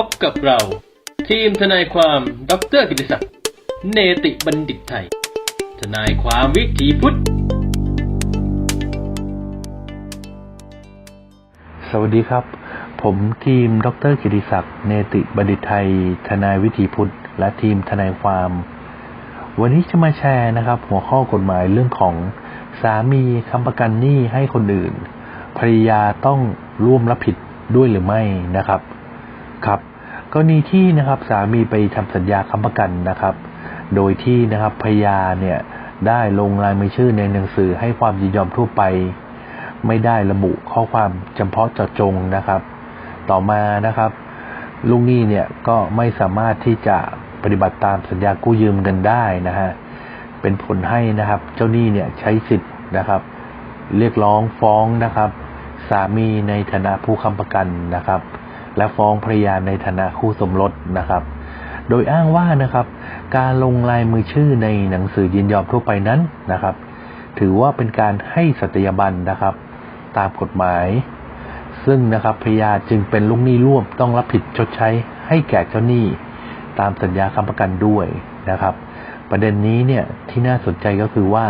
พบกับเรา ทีมทนายความดรกิติศักดิ์เนติบัณฑิตไทย ทนายความวิถีพุทธ สวัสดีครับ ผมทีมดรกิติศักดิ์เนติบัณฑิตไทย ทนายวิถีพุทธ และทีมทนายความ วันนี้จะมาแชร์นะครับ หัวข้อกฎหมายเรื่องของสามีค้ำประกันหนี้ให้คนอื่นภรรยาต้องร่วมรับผิดด้วยหรือไม่นะครับ ครับกรณีที่นะครับสามีไปทำสัญญาค้ำประกันนะครับ โดยที่นะครับภรรยาเนี่ยได้ลงลายมือชื่อในหนังสือให้ความยินยอมทั่วไป ไม่ได้ระบุข้อความจำเพาะเจาะจงนะครับ ต่อมานะครับลูกหนี้เนี่ยก็ไม่สามารถที่จะปฏิบัติตามสัญญากู้ยืมเงินได้นะฮะเป็นผลให้นะครับ เจ้าหนี้เนี่ยใช้สิทธิ์นะครับ เรียกร้องฟ้องนะครับ สามีในฐานะผู้ค้ำประกันนะครับ และฟ้องภรรยาในฐานะคู่สมรสนะครับ โดยอ้างว่านะครับการลงลายมือชื่อในหนังสือยินยอมทั่วไปนั้นนะครับ ถือว่าเป็นการให้สัตยาบันนะครับ ตามกฎหมาย ซึ่งนะครับภรรยาจึงเป็นลูกหนี้ร่วมต้องรับผิดชดใช้ให้แก่เจ้าหนี้ตามสัญญาค้ำประกันด้วยนะครับ ประเด็นนี้เนี่ยที่น่าสนใจก็คือว่า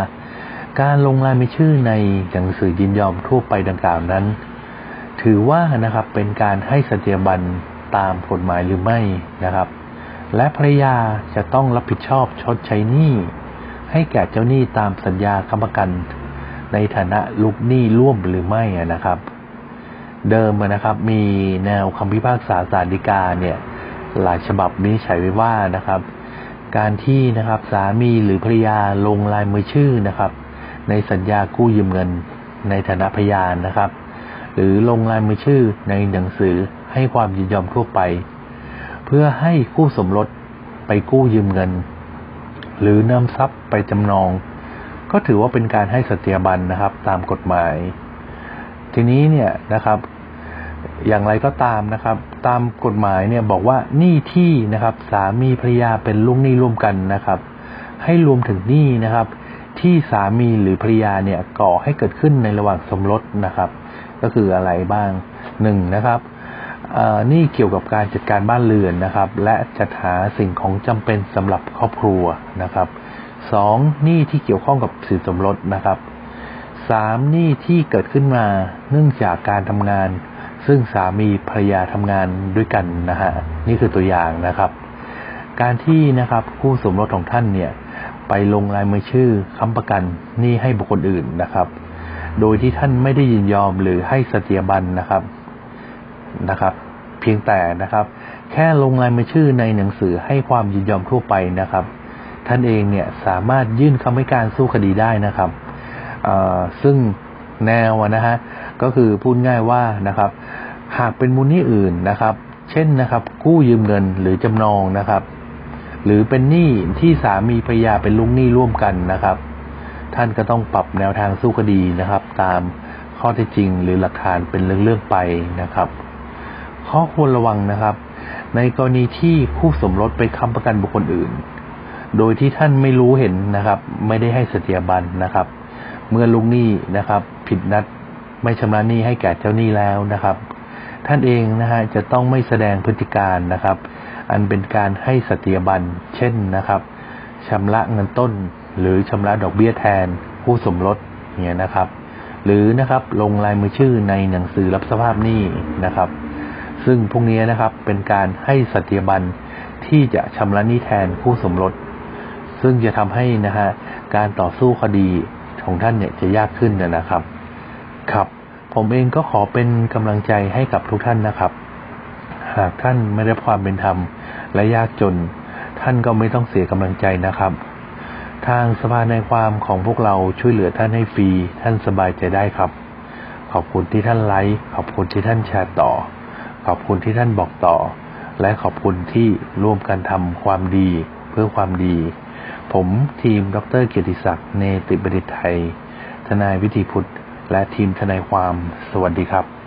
การลงลายมือชื่อในหนังสือยินยอมทั่วไปดังกล่าวนั้น ถือว่านะครับเป็นการให้สัตยบันตามกฎหมายหรือไม่นะครับ และภรยาจะต้องรับผิดชอบชดใช้หนี้ให้แก่เจ้าหนี้ตามสัญญาค้ำประกัน ในฐานะลูกหนี้ร่วมหรือไม่นะครับ เดิมนะครับมีแนวคำพิพากษาศาลฎีกาเนี่ยหลายฉบับวินิจฉัยไว้ว่านะครับ การที่นะครับสามีหรือภรรยาลงลายมือชื่อนะครับ ในสัญญากู้ยืมเงินในฐานะพยานนะครับ หรือลงลายมือชื่อในหนังสือให้ความยินยอมทั่วไป เพื่อให้คู่สมรสไปกู้ยืมเงิน หรือนำทรัพย์ไปจำนอง ก็ถือว่าเป็นการให้สตยาบันนะครับ ตามกฎหมาย ทีนี้เนี่ยนะครับ อย่างไรก็ตามนะครับ ตามกฎหมายเนี่ยบอกว่าหนี้ที่นะครับ สามีภรรยาเป็นลูกหนี้ร่วมกันนะครับ ให้รวมถึงหนี้นะครับ ที่สามีหรือภรรยาเนี่ยก่อให้เกิดขึ้นในระหว่างสมรสนะครับ ก็คืออะไรบ้างหนึ่งนะครับนี้เกี่ยวกับการจัดการบ้านเรือนนะครับ และจัดหาสิ่งของจำเป็นสำหรับครอบครัวนะครับสองหนี้ที่เกี่ยวข้องกับสินสมรสนะครับสามหนี้ที่เกิดขึ้นมาเนื่องจากการทำงาน ซึ่งสามีภรรยาทำงานด้วยกันนะฮะนี่คือตัวอย่างนะครับ การที่นะครับคู่สมรสของท่านเนี่ยไปลงลายมือชื่อค้ำประกันหนี้ให้บุคคลอื่นนะครับ โดยที่ท่านไม่ได้ยินยอมหรือให้สเตียบันนะครับนะครับ เพียงแต่นะครับ แค่ลงลายมือชื่อในหนังสือให้ความยินยอมทั่วไปนะครับ ท่านเองเนี่ยสามารถยื่นคำให้การสู้คดีได้นะครับซึ่งแนวนะฮะก็คือพูดง่ายว่านะครับ หากเป็นมูลหนี้อื่นนะครับ เช่นนะครับ กู้ยืมเงินหรือจำนองนะครับ หรือเป็นหนี้ที่สามีภรรยาเป็นลูกหนี้ร่วมกันนะครับ ท่านก็ต้องปรับแนวทางสู้คดีนะครับ ตามข้อเท็จจริง หรือหลักฐานเป็นเรื่องๆไปนะครับ ข้อควรระวังนะครับ ในกรณีที่คู่สมรสไปค้ำประกันบุคคลอื่น โดยที่ท่านไม่รู้เห็นนะครับ ไม่ได้ให้สตียบันนะครับ เมื่อลูกหนี้นะครับ ผิดนัดไม่ชำระหนี้ให้แก่เจ้าหนี้แล้วนะครับ ท่านเองนะฮะจะต้องไม่แสดงพฤติการนะครับ อันเป็นการให้สตียบันเช่นนะครับชำระเงินต้น หรือชำระดอกเบี้ยแทนคู่สมรสเนี่ยนะครับ หรือนะครับลงลายมือชื่อในหนังสือรับสภาพหนี้นะครับ ซึ่งพวกนี้นะครับเป็นการให้สเตียบันที่จะชำระหนี้แทนคู่สมรส ซึ่งจะทำให้นะฮะการต่อสู้คดีของท่านเนี่ยจะยากขึ้นนะครับ ครับ ผมเองก็ขอเป็นกำลังใจให้กับทุกท่านนะครับ หากท่านไม่ได้ความเป็นธรรมและยากจน ท่านก็ไม่ต้องเสียกำลังใจนะครับ ทางสภาในความของพวกเราช่วยเหลือท่านให้ฟรี ท่านสบายใจได้ครับ ขอบคุณที่ท่านไลค์ขอบคุณที่ท่านแชร์ต่อ ขอบคุณที่ท่านบอกต่อ และขอบคุณที่ร่วมกันทำความดีเพื่อความดี ผมทีมดรเกียรติศักดิ์เนติบดิษฐ์ไทย ทนายวิธีพุทธ และทีมทนายความสวัสดีครับ